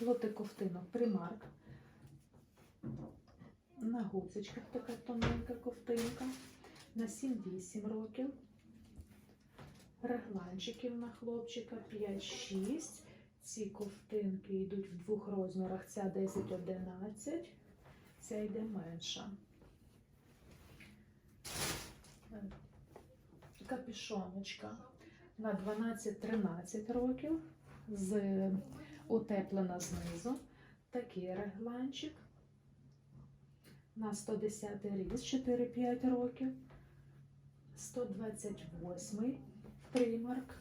Лоти ковтинок примарк. На гудзичках така тоненька ковтинка. На 7-8 років. Регланчиків на хлопчика 5-6. Ці ковтинки йдуть в двох розмірах. Ця 10-11, ця йде менша. Капішоночка на 12-13 років, з утеплена знизу. Такий регланчик на 110 ріст 4-5 років, 128 примарк.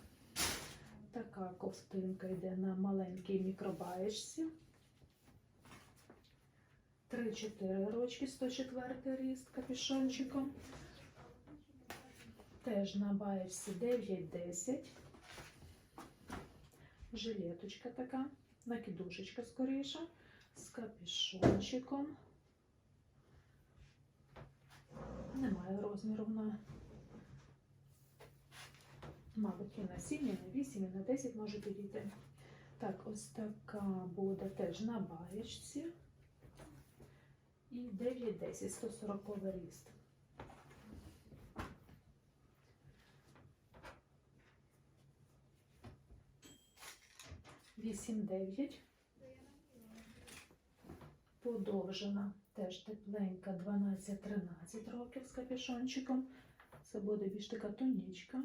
Така ковтинка йде на маленькій мікробаєчці. 3-4 рочки, 104 ріст капюшончиком. Теж на баєчці 9-10. Жилеточка така, накидушечка скоріше, з капюшончиком. Немає розміру на Мабуть, і на 7, і на 8, і на 10 може підійти. Так, ось така буде теж на баєчці. І 9-10, 140 ріст. Вісім дев'ять. Подовжена, теж тепленька, 12-13 років з капюшончиком. Це буде більш така тонічка.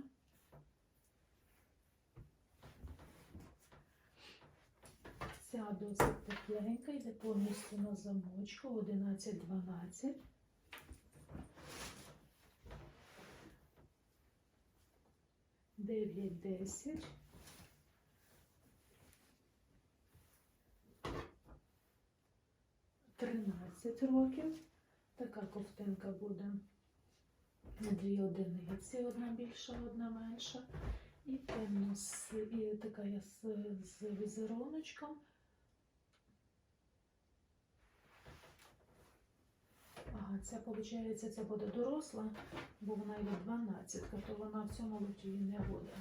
Ця досить тепленька, йде повністю на замочку 11-12. Дев'ять десять. Тринадцять років. Така ковтинка буде дві одиниці, одна більша, одна менша. І темно і така я з, з візеруночком. Ага, ця виходить, це буде доросла, бо вона йде 12, то вона в цьому лоті не буде.